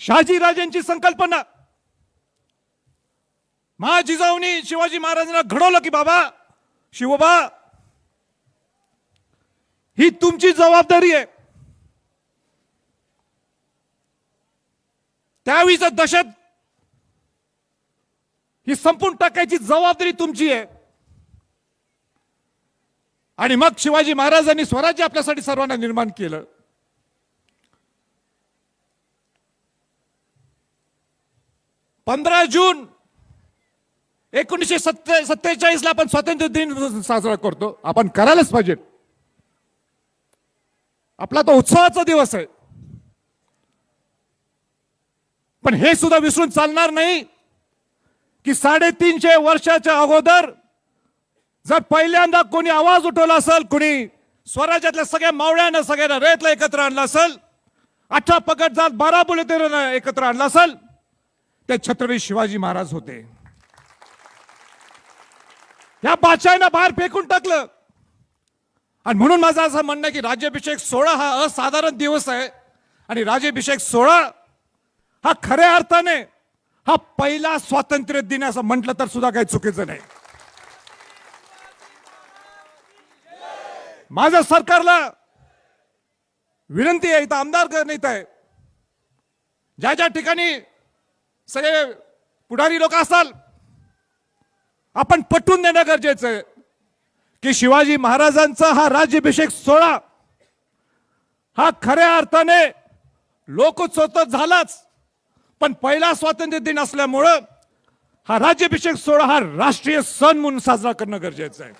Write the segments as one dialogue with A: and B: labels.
A: शहाजीराजांची संकल्पना. महाजिजाऊनी शिवाजी महाराजांना घडवलं की बाबा शिवबा ही तुमची जबाबदारी आहे. त्यावेळीच दशत ही संपून टाकायची जबाबदारी तुमची आहे. आणि मग शिवाजी महाराजांनी स्वराज्य आपल्यासाठी सर्वांना निर्माण केलं. पंधरा जून एकोणीसशे सत्ते सत्तेचाळीसला आपण स्वातंत्र्य दिन साजरा करतो. आपण करायलाच पाहिजे. आपला तो उत्सवाचा दिवस आहे. पण हे सुद्धा विसरून चालणार नाही की साडेतीनशे वर्षाच्या अगोदर जर पहिल्यांदा कोणी आवाज उठवला असेल कोणी स्वराज्यातल्या सगळ्या मावळ्यानं सगळ्यांना रेतला एकत्र आणला असेल अठरा पकड जात बारा बुलेटिन एकत्र आणला असेल ते छत्रपती शिवाजी महाराज होते. या बादशाहानं बाहेर फेकून टाकलं. आणि म्हणून माझं असं म्हणणं की राज्याभिषेक सोहळा हा असाधारण दिवस आहे. आणि राज्याभिषेक सोहळा हा खऱ्या अर्थाने हा पहिला स्वातंत्र्य दिन असं म्हटलं तर सुद्धा काही चुकीचं नाही. माझ्या सरकारला विनंती आहे इथं आमदार करण्यात आहे. ज्या ज्या ठिकाणी सगळे पुढारी लोक असाल. आपण पटवून देणं गरजेचं आहे. की शिवाजी महाराजांचा हा राज्याभिषेक सोहळा हा खऱ्या अर्थाने लोकोत्सव झालाच. पण पहिला स्वातंत्र्य दिन असल्यामुळं हा राज्याभिषेक सोहळा हा राष्ट्रीय सण म्हणून साजरा करणं गरजेचं आहे.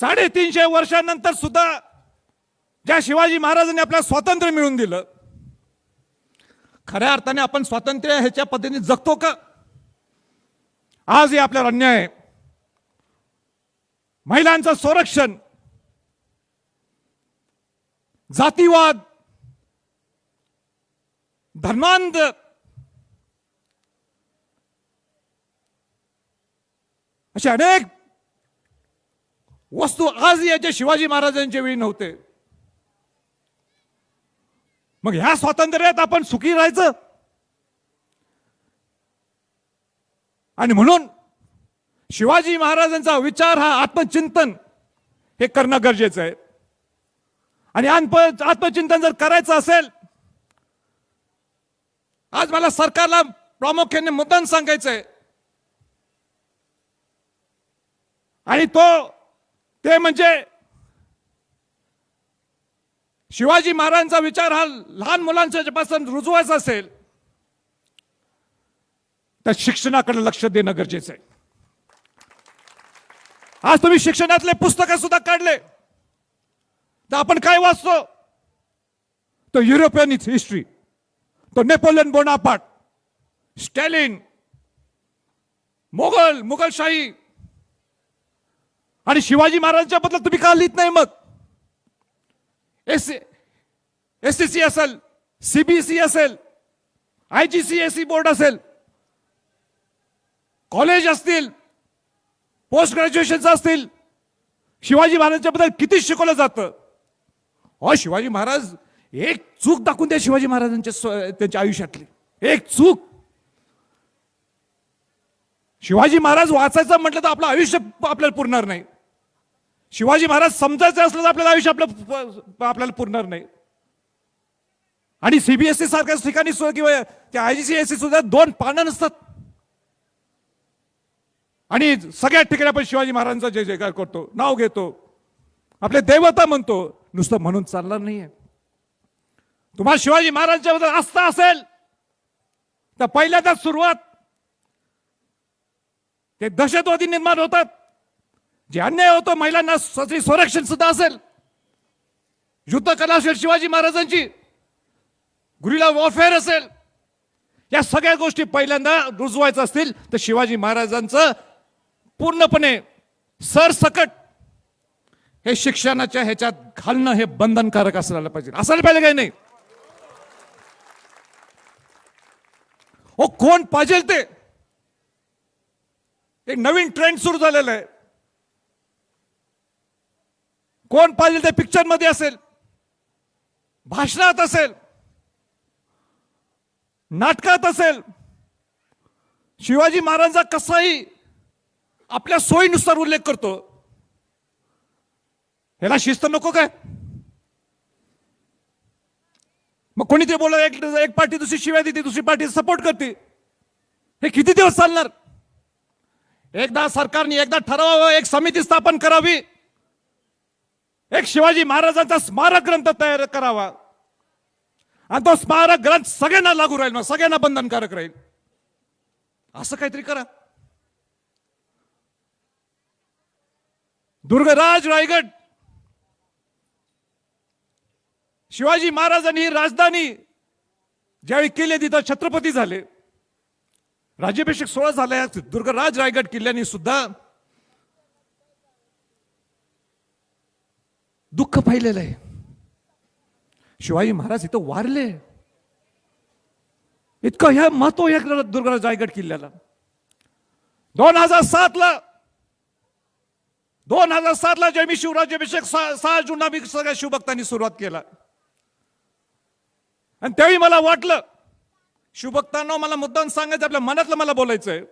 A: साडेतीनशे वर्षानंतर सुद्धा ज्या शिवाजी महाराजांनी आपल्याला स्वातंत्र्य मिळवून दिलं खऱ्या अर्थाने आपण स्वातंत्र्य ह्याच्या पद्धतीने जगतो का? आज हे आपल्याला अन्याय आहे महिलांचं संरक्षण जातीवाद धर्मांध असे अनेक वस्तू आज याच्या शिवाजी महाराजांच्या वेळी नव्हते. मग ह्या स्वातंत्र्यात आपण सुखी राहायचं? आणि म्हणून शिवाजी महाराजांचा विचार हा आत्मचिंतन हे करणं गरजेचं आहे. आणि आत्मचिंतन जर करायचं असेल आज मला सरकारला प्रामुख्याने मुद्दाम सांगायचं आहे आणि तो ते म्हणजे शिवाजी महाराजांचा विचार हा लहान मुलांच्या पासून रुजवायचा असेल तर शिक्षणाकडे लक्ष देणं गरजेचं आहे. आज तुम्ही शिक्षणातले पुस्तकं सुद्धा काढले तर आपण काय वाचतो? तो युरोपियन हिस्ट्री तो नेपोलियन बोनापाट स्टॅलिन मोगल मुघलशाही आणि शिवाजी महाराजांच्या बद्दल तुम्ही का लिहित नाही मग? एस एस सी सी असेल सीबीएसई असेल I G C S C board असेल कॉलेज असतील पोस्ट ग्रॅज्युएशन असतील शिवाजी महाराजांच्या बद्दल किती शिकवलं जातं? अ शिवाजी महाराज एक चूक दाखवून द्या शिवाजी महाराजांच्या त्यांच्या आयुष्यातली. एक चूक. शिवाजी महाराज वाचायचं म्हटलं तर आपलं आयुष्य आपल्याला पुरणार नाही. शिवाजी महाराज समजायचं असलं तर आपल्याला आयुष्य आपलं आपल्याला पुरणार नाही. आणि सीबीएसई सारख्या ठिकाणी सुद्धा किंवा त्या आय जी सी एस सुद्धा दोन पानं नसतात. आणि सगळ्या ठिकाणी आपण शिवाजी महाराजांचा जय जयकार करतो नाव घेतो. आपले देवता म्हणतो नुसतं म्हणून चालणार नाहीये. तुम्हाला शिवाजी महाराजांच्या बद्दल आस्था असेल तर पहिल्यांदा सुरुवात. ते दहशतवादी निर्माण होतात. जे अन्याय होतो महिलांना संरक्षण सुद्धा असेल. युद्ध कला असेल शिवाजी महाराजांची गुरिला वॉरफेअर असेल. या सगळ्या गोष्टी पहिल्यांदा रुजवायचं असतील तर शिवाजी महाराजांचं पूर्णपणे सरसकट हे शिक्षणाच्या ह्याच्यात घालणं हे बंधनकारक असायला पाहिजे. असायला पाहिजे काही नाही. ओ कोण पाहिजे ते? एक नवीन ट्रेंड सुरू झालेला आहे. कोण पाहिजे ते पिक्चरमध्ये असेल? भाषणात असेल? नाटकात असेल? शिवाजी महाराजांचा कसाही आपल्या सोयीनुसार उल्लेख करतो. ह्याला शिस्त नको काय? मग कोणी ते बोला एक एक पार्टी दुसरी शिवाय देते दुसरी पार्टी सपोर्ट करते. हे किती दिवस चालणार? एकदा सरकारने एकदा ठरवावं एक समिती स्थापन करावी. एक शिवाजी महाराजांचा स्मारक ग्रंथ तयार करावा. आणि तो स्मारक ग्रंथ सगळ्यांना लागू राहील मग सगळ्यांना बंधनकारक राहील. असं काहीतरी करा. दुर्गराज रायगड. शिवाजी महाराजांनी ही राजधानी ज्यावेळी केले तिथं छत्रपती झाले राज्याभिषेक सोहळा झाला दुर्गराज रायगड किल्ल्याने सुद्धा दुःख पाहिलेलं आहे. शिवाजी महाराज इथं वारले. इतकं ह्या महत्त्व या दुर्गराज रायगड किल्ल्याला. दोन हजार सात ला दोन हजार सात ला जेव्हा मी शिवराज्याभिषेक सहा जून आम्ही मी सगळ्या शिवभक्तांनी सुरुवात केला. आणि त्यावेळी मला वाटलं शिवभक्तांना मला मुद्दाम सांगायचं आपल्या मनातलं मला बोलायचंय.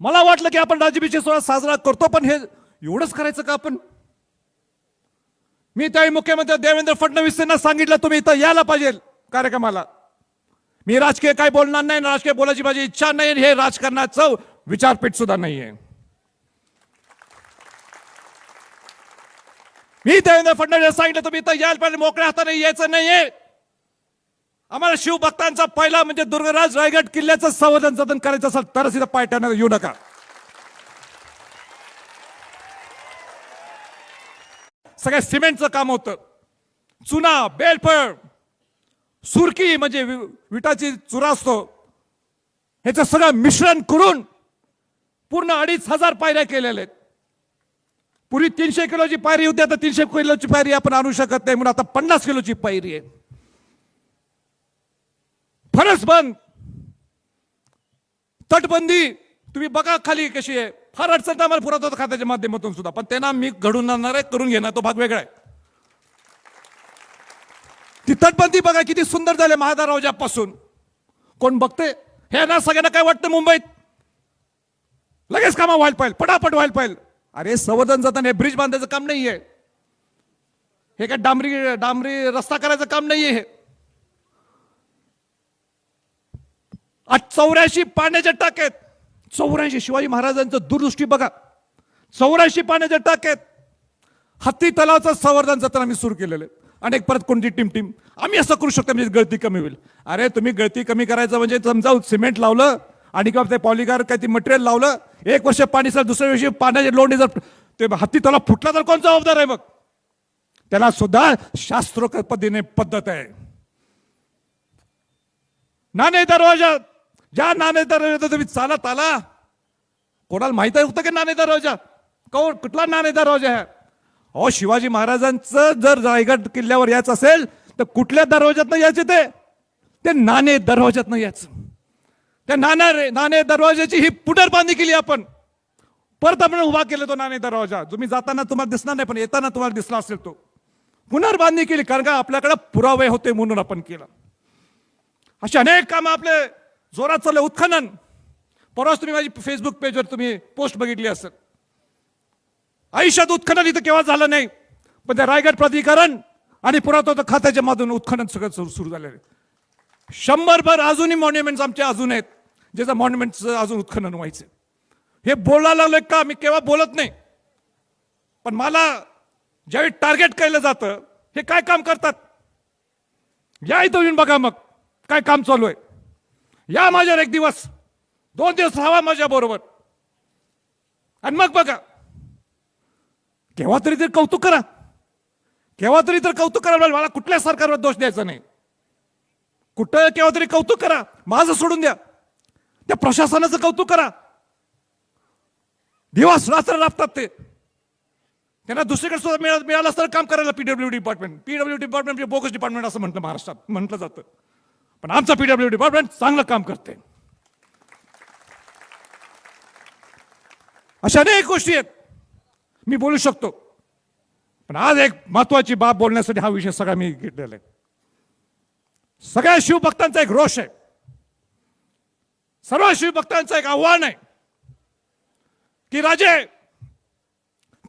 A: मला वाटलं की आपण राज्याभिषेक सोहळा साजरा करतो पण हे एवढंच करायचं का आपण? मी त्यावेळी मुख्यमंत्री देवेंद्र फडणवीस यांना सांगितलं तुम्ही इथं यायला पाहिजे कार्यक्रमाला. मी राजकीय काय बोलणार नाही राजकीय बोलायची माझी इच्छा नाही हे राजकारणाचं विचारपीठ सुद्धा नाहीये मी देवेंद्र फडणवीस सांगितलं तुम्ही इथं यायला पाहिजे मोकळ्या हाताने यायचं नाहीये आम्हाला शिवभक्तांचा पहिला म्हणजे दुर्गराज रायगड किल्ल्याचं संवर्धन जतन करायचं असेल तरच इथं पायट्यानं येऊ नका. सगळ्या सिमेंटचं काम होतं. चुना बेलफळ सुरकी म्हणजे वि- विटाची चुरा असतो. ह्याचं सगळं मिश्रण करून पूर्ण अडीच हजार पायऱ्या केलेल्या आहेत. पूर्वी तीनशे किलोची पायरी होती आता तीनशे किलोची पायरी आपण आणू शकत नाही म्हणून आता पन्नास किलोची पायरी आहे. फरस बंद. तटबंदी तुम्ही बघा खाली कशी आहे. फार अडचण आम्हाला होतं खात्याच्या माध्यमातून सुद्धा. पण त्यांना मी घडून आणणार आहे करून घेणार तो भाग वेगळा आहे. ती तटबंदी बघा किती सुंदर झाले महादारावजापासून कोण बघते हे ना सगळ्यांना काय वाटतं मुंबईत? लगेच कामा व्हायला पाहिजे पटापट व्हायला पाहिजे. अरे संवर्धन जाताना हे ब्रिज बांधायचं काम नाहीये. हे काय डांबरी डांबरी रस्ता करायचं काम नाहीये हे. आज चौऱ्याऐंशी पाण्याच्या टाक्यात. चौऱ्याऐंशी शिवाजी महाराजांचं दूरदृष्टी बघा. चौऱ्याऐंशी पाण्याच्या टाक्यात हत्ती तलावाचं संवर्धन जतन आम्ही सुरू केलेलं आहे. आणि एक परत कोणती टीम टीम. आम्ही असं करू शकतो म्हणजे गळती कमी होईल. अरे तुम्ही गळती कमी करायचं म्हणजे समजा सिमेंट लावलं आणि किंवा ते पॉलिकार काही ते मटेरियल लावलं एक वर्ष पाणी सर दुसऱ्या वर्षी पाण्याचे लोंढे जर ते हत्ती तलाव फुटला तर कोण जबाबदार आहे मग? त्याला सुद्धा शास्त्रोक्त पद्धतीने पद्धत आहे. ना नाही दरवाजा ज्या नाणे दरवाजा तुम्ही चालत आला कोणाला माहीत होतं की नाणे दरवाजा? कोण कुठला नाणे दरवाजा आहे? अहो शिवाजी महाराजांचं जर रायगड किल्ल्यावर यायचं असेल तर कुठल्या दरवाज्यातनं यायचे ते? ते नाणे दरवाज्यातनं यायचं. त्या नाण्या नाणे दरवाजाची ही पुनर्बांधणी केली आपण. परत आपण उभा केला तो नाणे दरवाजा. तुम्ही जाताना तुम्हाला दिसणार नाही पण येताना तुम्हाला दिसला असेल तो. पुनर्बांधणी केली कारण का आपल्याकडे पुरावे होते म्हणून आपण केलं. असे अनेक कामं आपले जोरात चाललं उत्खनन. परवाच तुम्ही माझी फेसबुक पेजवर तुम्ही पोस्ट बघितली असेल. आयुष्यात उत्खनन इथं केव्हा झालं नाही पण त्या रायगड प्राधिकरण आणि पुरातत्व खात्याच्या मधून उत्खनन सगळं सुरू सुरू झालेलं आहे. शंभरभर अजूनही मॉन्युमेंट्स आमचे अजून आहेत ज्याचं मॉन्युमेंटचं अजून उत्खनन व्हायचं हे बोलायला लागलोय का? मी केव्हा बोलत नाही. पण मला ज्यावेळी टार्गेट केलं जातं हे काय काम करतात? या इथं येऊन बघा मग काय काम चालू आहे? या माझ्यावर एक दिवस दोन दिवस राहा माझ्या बरोबर. आणि मग बघा केव्हा तरी तर कौतुक करा. केव्हा तरी तर कौतुक करा मला कुठल्या सरकारवर दोष द्यायचा नाही. कुठं केव्हा तरी कौतुक करा माझं सोडून द्या. त्या प्रशासनाचं कौतुक करा. दिवस रात्र राबतात ते. त्यांना दुसरीकडे सुद्धा मिळालं असतं काम करायला पीडब्ल्यू डिपार्टमेंट पीडब्ल्यू डिपार्टमेंट म्हणजे बोगस डिपार्टमेंट असं म्हणतं महाराष्ट्रात म्हटलं जातं. पण आमचं पीडब्ल्यू डिपार्टमेंट चांगलं काम करते. अशा अनेक गोष्टी आहेत. मी बोलू शकतो. पण आज एक महत्वाची बाब बोलण्यासाठी हा विषय सगळा मी घेतलेला आहे. सगळ्या शिवभक्तांचा एक रोष आहे. सर्व शिवभक्तांचं एक आव्हान आहे. की राजे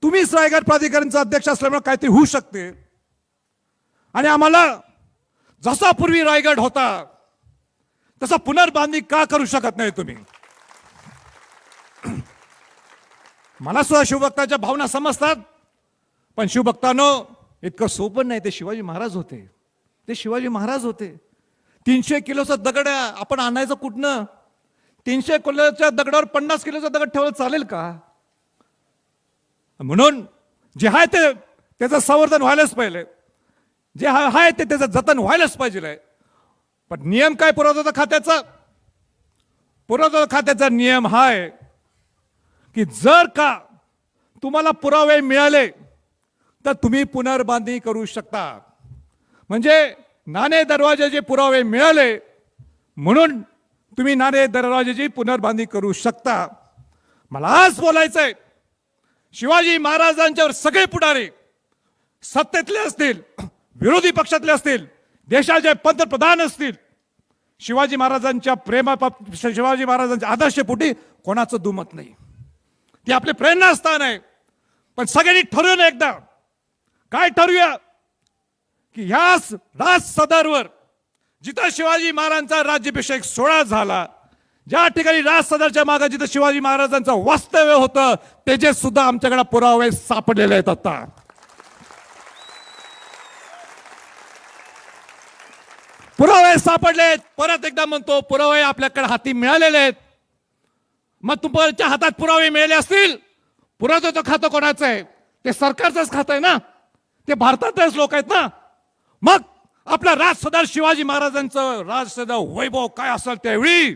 A: तुम्हीच रायगड प्राधिकरणचा अध्यक्ष असल्यामुळे काहीतरी होऊ शकते. आणि आम्हाला जसा पूर्वी रायगड होता तसा पुनर्बांधणी का करू शकत नाही तुम्ही? मला सुद्धा शिवभक्ताच्या भावना समजतात पण शिवभक्तानो इतकं सोपं नाही ते शिवाजी महाराज होते. ते शिवाजी महाराज होते. तीनशे किलोचा दगड आपण आणायचं कुठनं? तीनशे किलोच्या दगडावर पन्नास किलोचा दगड ठेवलं चालेल का? म्हणून जे आहे ते त्याचं संवर्धन व्हायलाच पाहिजे. जे हा आहे ते त्याचं जतन व्हायलाच पाहिजे पण नियम काय पुरवठा खात्याचा? पुरवठा खात्याचा नियम हा आहे की जर का तुम्हाला पुरावे मिळाले तर तुम्ही पुनर्बांधणी करू शकता. म्हणजे नाणे दरवाजाचे पुरावे मिळाले म्हणून तुम्ही नाणे दरवाजाची पुनर्बांधणी करू शकता. मला आज आहे शिवाजी महाराजांच्यावर सगळे पुढारी सत्तेतले असतील. विरोधी पक्षातले असतील देशाचे पंतप्रधान असतील शिवाजी महाराजांच्या प्रेमा शिवाजी महाराजांच्या आदर्शपोटी कोणाचं दुमत नाही. ते आपले प्रेरणास्थान आहे. पण सगळ्यांनी ठरवू ना एकदा काय ठरवूया? की ह्याच राज सदरवर जिथं शिवाजी महाराजांचा राज्याभिषेक सोहळा झाला ज्या ठिकाणी राज सदरच्या मागे जिथं शिवाजी महाराजांचं वास्तव्य होतं त्याचे सुद्धा आमच्याकडे पुरावे सापडलेले आहेत आता. पुरावे सापडलेत. परत एकदा म्हणतो पुरावे आपल्याकडे हाती मिळालेले आहेत. मग तुमच्या हातात पुरावे मिळाले असतील. पुरातत्व खातं कोणाचं आहे? ते सरकारचंच खातं आहे ना? ते भारतातलेच लोक आहेत ना? मग आपला राजसदार शिवाजी महाराजांचं राजसदार वैभव काय असेल त्यावेळी?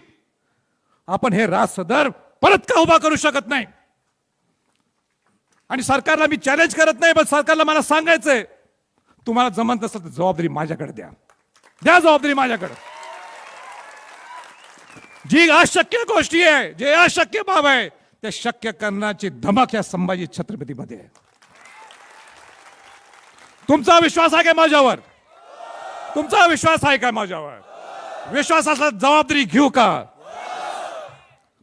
A: आपण हे राजसदार परत का उभा करू शकत नाही? आणि सरकारला मी चॅलेंज करत नाही पण सरकारला मला सांगायचंय. तुम्हाला जमत नसेल तर जबाबदारी माझ्याकडे द्या. द्या जबाबदारी माझ्याकडे. जी अशक्य गोष्टी आहे जे अशक्य बाब आहे ते शक्य करण्याची धमक या संभाजी छत्रपतीमध्ये आहे. तुमचा विश्वास आहे का माझ्यावर? तुमचा विश्वास आहे का माझ्यावर? विश्वास असला जबाबदारी घेऊ का?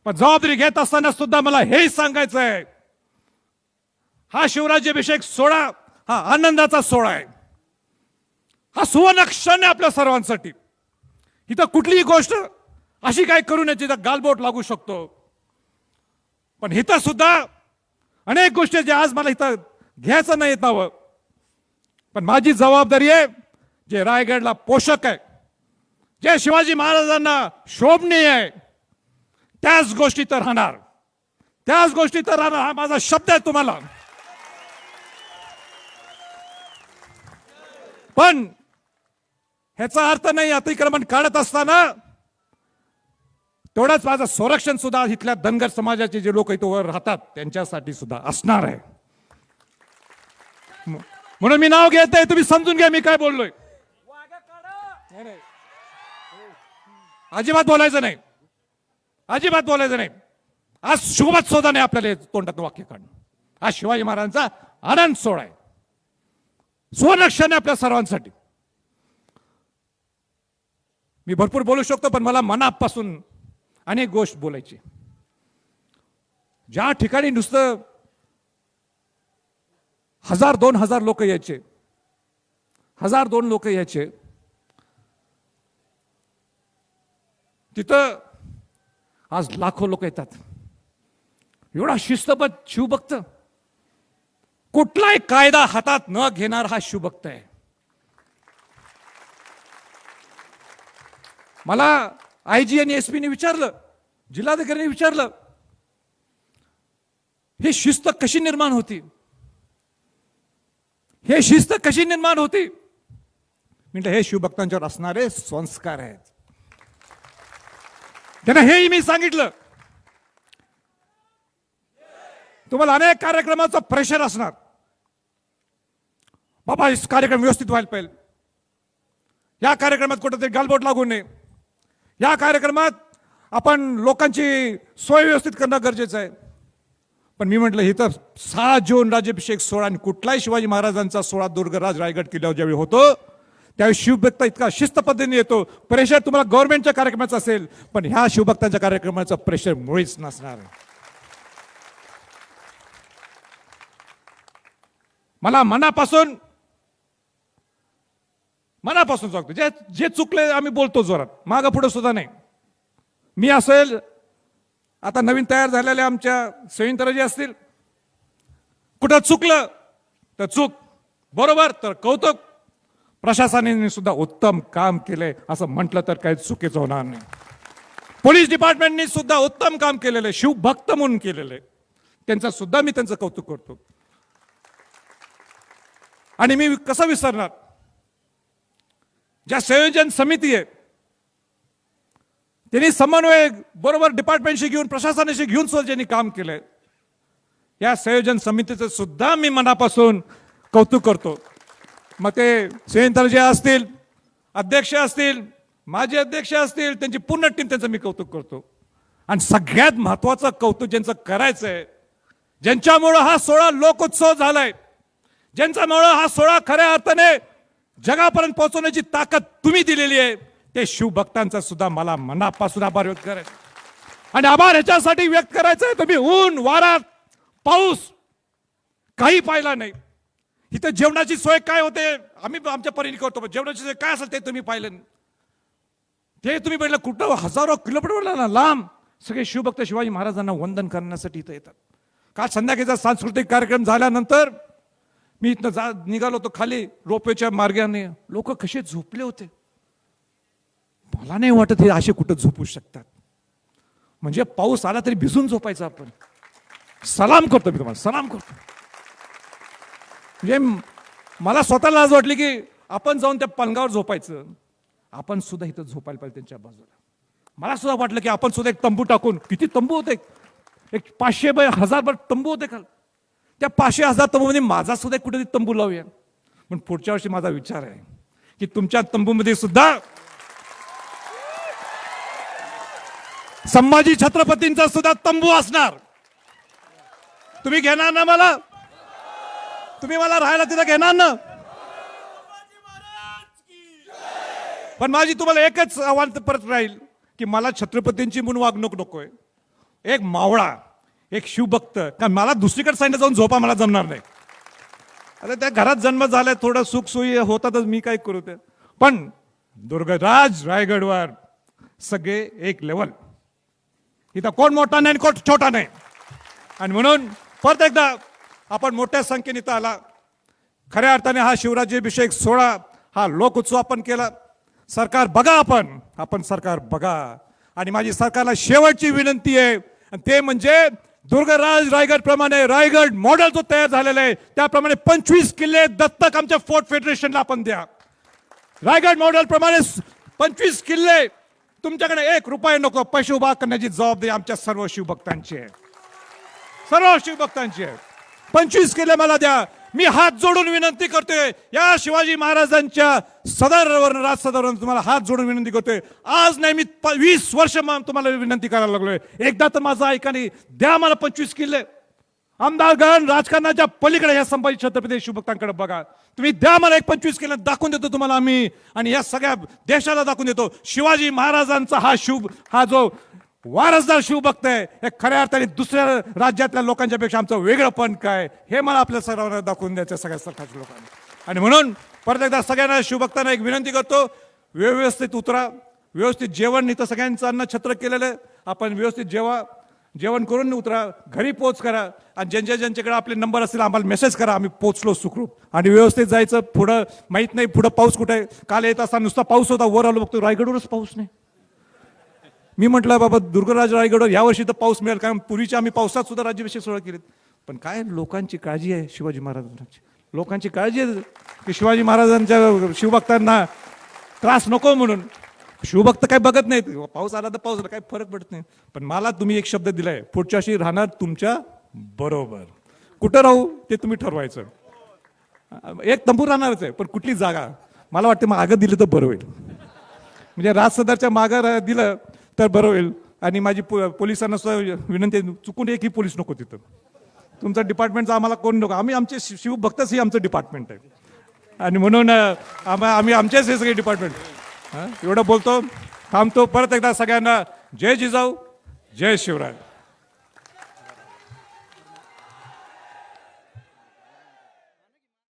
A: पण जबाबदारी घेत असताना सुद्धा मला हे सांगायचं आहे हा शिवराज्याभिषेक सोहळा हा आनंदाचा सोहळा आहे. हा सुवर्ण क्षण आहे आपल्या सर्वांसाठी. इथं कुठलीही गोष्ट अशी काय करू नये जिथं गालबोट लागू शकतो. पण इथं सुद्धा अनेक गोष्टी जे आज मला इथं घ्यायचं नाही येतावं पण माझी जबाबदारी आहे जे रायगडला पोषक आहे जे शिवाजी महाराजांना शोभनीय आहे त्याच गोष्टी तर राहणार. त्याच गोष्टी तर राहणार हा माझा शब्द आहे तुम्हाला. पण ह्याचा अर्थ नाही अतिक्रमण काढत असताना तेवढंच माझं संरक्षण सुद्धा इथल्या धनगर समाजाचे जे लोक इथं वर राहतात त्यांच्यासाठी सुद्धा असणार आहे. म्हणून मी नाव घेत आहे तुम्ही समजून घ्या मी काय बोललोय. अजिबात बोलायचं नाही. अजिबात बोलायचं नाही. आज शुभमत सुद्धा नाही आपल्याला तोंडात वाक्य काढणं आज शिवाजी महाराजांचा आनंद सोहळा आहे. सुवर्णक्षण आहे आपल्या सर्वांसाठी. मी भरपूर बोलू शकतो पण मला मनापासून अनेक गोष्ट बोलायची. ज्या ठिकाणी नुसतं हजार दोन हजार लोक यायचे हजार दोन लोक यायचे तिथं आज लाखो लोक येतात. एवढा शिस्तबद्ध शिवभक्त. कुठलाही कायदा हातात न घेणार हा शिवभक्त आहे. मला आय जी आणि एस पीने विचारलं जिल्हाधिकाऱ्यांनी विचारलं ही शिस्त कशी निर्माण होती? हे शिस्त कशी निर्माण होती? म्हटलं हे शिवभक्तांच्यावर असणारे संस्कार आहेत. त्यांना हेही मी सांगितलं. तुम्हाला अनेक कार्यक्रमाचं प्रेशर असणार. बाबा कार्यक्रम व्यवस्थित व्हायला पाहिजे. या कार्यक्रमात कुठेतरी गालबोट लागू नये. या कार्यक्रमात आपण लोकांची सोय व्यवस्थित करणं गरजेचं आहे. पण मी म्हटलं इथं सहा जून राज्याभिषेक सोहळा आणि कुठलाही शिवाजी महाराजांचा सोहळा दुर्गराज रायगड किल्ल्यावर ज्यावेळी होतो त्यावेळी शिवभक्त इतका शिस्त पद्धतीने येतो. प्रेशर तुम्हाला गव्हर्नमेंटच्या कार्यक्रमाचा असेल पण ह्या शिवभक्तांच्या कार्यक्रमाचा प्रेशर मुळीच नसणार. मला मनापासून मनापासून सांगतो जे जे चुकले आम्ही बोलतो जोरात. मागं पुढं सुद्धा नाही. मी असेल आता नवीन तयार झालेल्या आमच्या संयुक्तराजी असतील. कुठं चुकलं तर चूक. बरोबर तर कौतुक. प्रशासनाने सुद्धा उत्तम काम केलंय असं म्हटलं तर काही चुकीचं होणार नाही. पोलीस डिपार्टमेंटनी सुद्धा उत्तम काम केलेलं आहे. शिवभक्त म्हणून केलेलं आहे. त्यांचं सुद्धा मी त्यांचं कौतुक करतो. आणि मी कसं विसरणार? ज्या संयोजन समिती आहे त्यांनी समन्वय बरोबर डिपार्टमेंटशी घेऊन प्रशासनाशी घेऊन सुद्धा ज्यांनी काम केलंय या संयोजन समितीचं सुद्धा मी मनापासून कौतुक करतो. मग ते संयंत्रजे असतील अध्यक्ष असतील माजी अध्यक्ष असतील त्यांची पूर्ण टीम त्यांचं मी कौतुक करतो. आणि सगळ्यात महत्वाचं कौतुक ज्यांचं करायचं आहे ज्यांच्यामुळं हा सोहळा लोकोत्सव झालाय ज्यांच्यामुळं हा सोहळा खऱ्या अर्थाने जगापर्यंत पोहोचवण्याची ताकद तुम्ही दिलेली आहे ते शिवभक्तांचा सुद्धा मला मनापासून आभार व्यक्त करायचा आणि आभार ह्याच्यासाठी व्यक्त करायचं आहे तुम्ही ऊन वारा पाऊस काही पाहिला नाही. इथं जेवणाची सोय काय होते आम्ही आमच्या परीने करतो पण जेवणाची सोय काय असेल ते तुम्ही पाहिलं ते तुम्ही पाहिलं कुठं हजारो किलोमीटर ना लांब सगळे शिवभक्त शिवाजी महाराजांना वंदन करण्यासाठी इथं येतात. काल संध्याकाळचा सांस्कृतिक कार्यक्रम झाल्यानंतर मी इथनं जा निघालो होतो खाली रोपवेच्या मार्गाने. लोक कसे झोपले होते. मला नाही वाटत हे असे कुठं झोपू शकतात. म्हणजे पाऊस आला तरी भिजून झोपायचं आपण. सलाम करतो मी तुम्हाला सलाम करतो. म्हणजे मला स्वतःला आज वाटली की आपण जाऊन त्या पलंगावर झोपायचं. आपण सुद्धा इथं झोपायला पाहिजे त्यांच्या बाजूला. मला सुद्धा वाटलं की आपण सुद्धा एक तंबू टाकून किती तंबू होते. एक पाचशे बाय हजार भर तंबू होते खाल. त्या पाचशे हजार तंबूमध्ये माझा सुद्धा कुठेतरी तंबू लावूया. पण पुढच्या वर्षी माझा विचार आहे की तुमच्या तंबूमध्ये सुद्धा संभाजी छत्रपतींचा सुद्धा तंबू असणार. तुम्ही घेणार ना मला? तुम्ही मला राहायला तिथं घेणार ना? पण माझी तुम्हाला एकच आव्हान परत राहील की मला छत्रपतींची म्हणून वागणूक नकोय. एक मावळा. एक शिवभक्त का मला दुसरीकडे सांगितलं जाऊन झोपा मला जमणार नाही. आता त्या घरात जन्म झालाय थोडं सुखसोयी होतातच मी काय करू ते. पण दुर्गराज रायगडवर सगळे एक लेवल इथं कोण मोठा नाही आणि कोण छोटा नाही. आणि म्हणून परत एकदा आपण मोठ्या संख्येने इथं आला. खऱ्या अर्थाने हा शिवराज्याभिषेक सोहळा हा लोक उत्सव आपण केला. सरकार बघा आपण. आपण सरकार बघा. आणि माझी सरकारला शेवटची विनंती आहे. आणि ते म्हणजे दुर्गराज रायगड प्रमाणे रायगड मॉडेल जो तयार झालेला आहे त्याप्रमाणे पंचवीस किल्ले दत्तक आमच्या फोर्ट फेडरेशनला आपण द्या. रायगड मॉडेल प्रमाणे पंचवीस किल्ले तुमच्याकडे एक रुपये नको पैसे उभा करण्याची जबाबदारी आमच्या सर्व शिवभक्तांची आहे. सर्व शिवभक्तांची आहे. पंचवीस किल्ले मला द्या. मी हात जोडून विनंती करतोय या शिवाजी महाराजांच्या सदरवर राज तुम्हाला हात जोडून विनंती करतोय. आज नाही मी प- वीस वर्ष तुम्हाला विनंती करायला लागलोय. एकदा तर माझं ऐकाने द्या मला पंचवीस किल्ले. आमदारगण राजकारणाच्या पलीकडे या संभाजी छत्रपती शिवभक्तांकडे बघा. तुम्ही द्या मला एक पंचवीस किल्ले दाखवून देतो तुम्हाला आम्ही. आणि या सगळ्या देशाला दाखवून देतो. शिवाजी महाराजांचा हा शुभ हा जो वारसदार शिवभक्त आहे. हे खऱ्या अर्थाने दुसऱ्या राज्यातल्या लोकांच्या पेक्षा आमचं वेगळं पण काय? हे मला आपल्या सर्वांना दाखवून द्यायचं सगळ्या सरकारच्या लोकांना. आणि म्हणून परत एकदा सगळ्यांना शिवभक्तांना एक विनंती करतो व्यवस्थित उतरा. व्यवस्थित जेवण इथं सगळ्यांचं अन्न छत्र केलेलं आहे. आपण व्यवस्थित जेवा जेवण करून उतरा. घरी पोच करा. आणि ज्यांच्या ज्यांच्याकडे आपले नंबर असतील आम्हाला मेसेज करा. आम्ही पोचलो सुखरूप. आणि व्यवस्थित जायचं. पुढं माहीत नाही पुढं पाऊस कुठे काल येत असताना नुसता पाऊस होता. वर आलो बघतो. रायगडवरच पाऊस नाही. मी म्हटलं बाबा दुर्गराज रायगडवर यावर्षी तर पाऊस मिळेल कारण पूर्वीच्या आम्ही पावसात सुद्धा राज्याभिषेक सोहळा केलेत. पण काय लोकांची काळजी आहे शिवाजी महाराजांची? लोकांची काळजी आहे की शिवाजी महाराजांच्या शिवभक्तांना त्रास नको म्हणून. शिवभक्त काय बघत नाहीत. पाऊस आला तर पाऊस आला काही फरक पडत नाही. पण मला तुम्ही एक शब्द दिलाय पुढच्या वर्षी राहणार तुमच्या बरोबर. कुठं राहू ते तुम्ही ठरवायचं. एक तंबू राहणारच आहे पण कुठली जागा? मला वाटतं मागं दिलं तर बरं होईल. म्हणजे राजसदारच्या मागं दिलं तर बरं होईल. आणि माझी पो- पोलिसांना सुद्धा विनंती चुकून एकही पोलीस नको तिथं. तुमचा डिपार्टमेंटचं आम्हाला कोण नको? आम्ही आमचे शिवभक्तच ही आमचं डिपार्टमेंट आहे. आणि म्हणून आम्हा आम्ही आमचेच हे सगळे डिपार्टमेंट हां? एवढं बोलतो थांबतो परत एकदा सगळ्यांना जय जिजाऊ जय शिवराय.